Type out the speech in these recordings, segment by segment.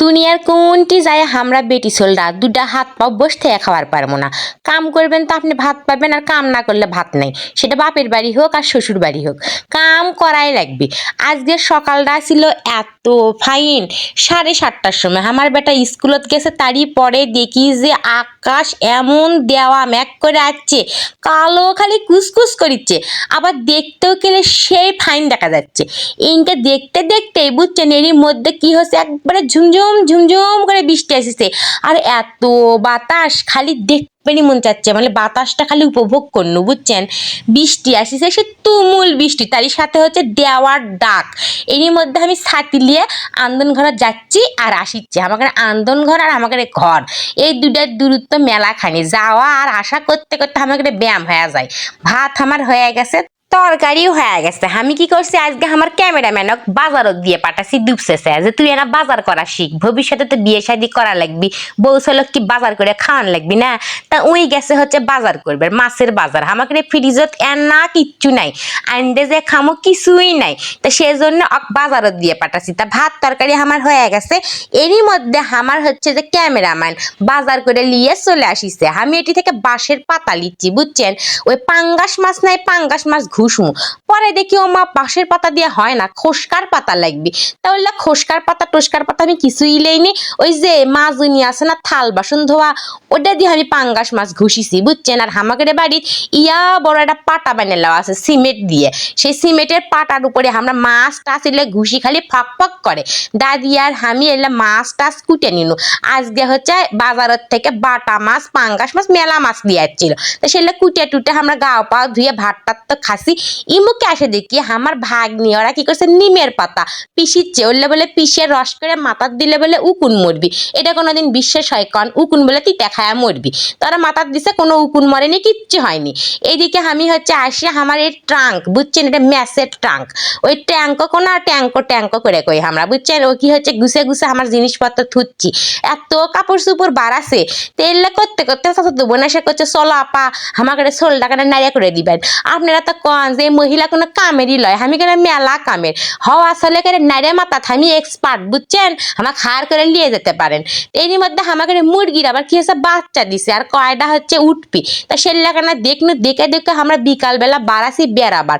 দুনিয়ার কোনটি যায় আমরা বেটি সোলরা দুটা হাত পাও বসে থেকে খাবার পারব না। কাম করবেন তো আপনি ভাত পাবেন আর কাম না করলে ভাত নেই। সেটা বাপের বাড়ি হোক আর শ্বশুর বাড়ি হোক। কাম করাই লাগবে। আজকে সকালটা ছিল এত ফাইন। সাড়ে সাতটার সময় আমার বেটা স্কুলত গেছে, তারই পরে দেখি যে আকাশ এমন দেওয়া ম্যাক করে আসছে কালো খালি কুসকুস করিচ্ছে। আবার দেখতেও গেলে সেই ফাইন দেখা যাচ্ছে। এইটা দেখতে দেখতে বুঝছেন এরই মধ্যে কি হচ্ছে একবারে ঝুমঝুম ঝুমঝুম ঝুমঝুম করে বৃষ্টি আসছে। আর এত বাতাস খালি দেখবেনই মন চাচ্ছে। মানে বাতাসটা খালি উপভোগ করনু, বুঝছেন? বৃষ্টি আসিছে, সে তুমুল বৃষ্টি। তারই সাথে হচ্ছে দেওয়ার ডাক। এরই মধ্যে আমি ছাতি নিয়ে আন্দন ঘর যাচ্ছি আর আসিচ্ছি। আমাকে আন্দন ঘর আর আমাকে ঘর। এই দুটার দূরত্ব মেলাখানি। যাওয়া আর আশা করতে করতে আমাকে ব্যায়াম হয়ে যায়। ভাত আমার হয়ে গেছে। তরকারিও হয়ে গেছে। আমি কি করছি? আজকে আমার ক্যামেরাম্যানক বাজারত দিয়ে পাঠাছি ডুবছেছে যে তুই এনা বাজার করা শিখ। ভবিষ্যতে তো বিয়ে শাদি করা লাগবি, বউ ছেলেক কি বাজার করে খাওয়ান লাগবি, না? তা ওই গেছে হচ্ছে বাজার করবে, মাছের বাজার। আমাকে ফ্রিজত এর না কিচ্ছু নাই আন্ডে যে খামো কিছুই নাই। তা সেজন্য অক বাজারত দিয়ে পাঠাছি। তা ভাত তরকারি আমার হয়ে গেছে, এরই মধ্যে আমার হচ্ছে যে ক্যামেরাম্যান বাজার করে নিয়ে চলে আসিছে। আমি এটি থেকে বাঁশের পাতা লিচ্ছি, বুঝছেন? ওই পাঙ্গাস মাছ নাই, পাঙ্গাস মাছ ঘুষমু পরে দেখি, ও মা বাঁশের পাতা দিয়ে হয় না, খোসকার পাতা লাগবে। তাহলে খোসকার পাতা, টোসকার পাতা আমি কিছুই লেইনি। ওই যে মাজুনি আছে না, থাল বাসন ধোয়া ওটা দিয়ে আমি পাঙ্গাস মাছ ঘুষিছি, বুঝছেন? আর হামাকের বাড়ির ইয়া বড় একটা পাটা বানালাও আছে, সিমেন্ট দিয়ে। সেই সিমেন্টের পাটার উপরে আমরা মাছ টাছ এলে ঘুষি খালি ফক ফক করে। দাদি আর আমি এলে মাছ টাছ কুটে নিনু। আজকে হচ্ছে বাজারের থেকে বাটা মাছ, পাঙ্গাস মাছ, মেলা মাছ দিয়ে আসছিল তো সেগুলো কুটে টুটে আমরা গাও পাও ধুয়ে ভাত টাত তো খাসি ইমুকে আসে দেখি, আমার ভাগ ওরা কি করছে? নিমের পাতা পিসিচ্ছে ওরলে বলে পিসে রস করে মাথার দিলে বলে উকুন মরবি। এটা কোনোদিন বিশ্বাস হয় কন, উকুন বলে তুই দেখায় মরবি। তারা মাথার দিছে, কোনো উকুন মরেনি, কিচ্ছু হয়নি। এইদিকে আমি হচ্ছে আসি, আমার এই ট্রাঙ্ক, বুঝছেন? এটা ম্যাসের ট্রাঙ্ক। ওই ট্যাঙ্ক কোনো ট্যাঙ্কো ট্যাঙ্কো করে কই আমরা, বুঝছেন? ও কি হচ্ছে গুছে গুছে আমার জিনিসপত্র থুচ্ছি। এত কাপড় চুপড় বাড়াছে। তেললে করতে করতে বোন এসে করছে চলো আপা, আমাকে সোল টাকাটা নাড়িয়া করে দিবেন। আপনারা তো কন যে মহিলা কোনো কামেরই লয়, আমি কেন মেলা কামের। হওয়া আসলে করে নাড়ে মাথা আমি এক্সপার্ট বুঝছেন? আমাকে হার করে নিয়ে যেতে পারেন। তো এরই মধ্যে আমাকে মুরগির আবার কি হয়েছে, বাচ্চা দিছে, আর কয়টা হচ্ছে উঠপি তা সেলাকানা দেখনু, দেখে দেখে আমরা বিকালবেলা বাড়াছি বেড়াবার।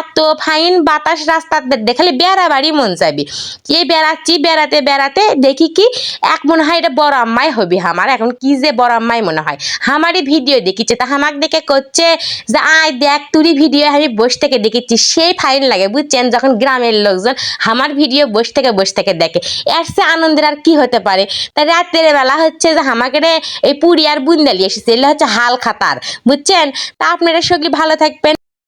এত ফাইন বাতাস রাস্তাতে দেখালে বেড়াবারই মন যাবি কে বেড়াচ্ছি, বেড়াতে বেড়াতে দেখি কি, এক মনে হয় এটা বড় আম্মাই হবি আমার। এখন কি যে বড় আম্মাই মনে হয়। আমারই ভিডিও দেখিছে, তা আমাক দেখে করছে যে, আয় দেখ, তুরি ভিডিও আমি বসে থেকে দেখেছি, সেই ফাইন লাগে, বুঝছেন? যখন গ্রামের লোকজন আমার ভিডিও বসে থেকে বসে থেকে দেখে। এর সে আনন্দের আর কি হতে পারে? তা রাতের বেলা হচ্ছে যে আমাকে এই পুরি আর বুন্দালি এসেছে, এগুলো হচ্ছে হাল খাতার, বুঝছেন? তা আপনারা সঙ্গে ভালো থাকবেন।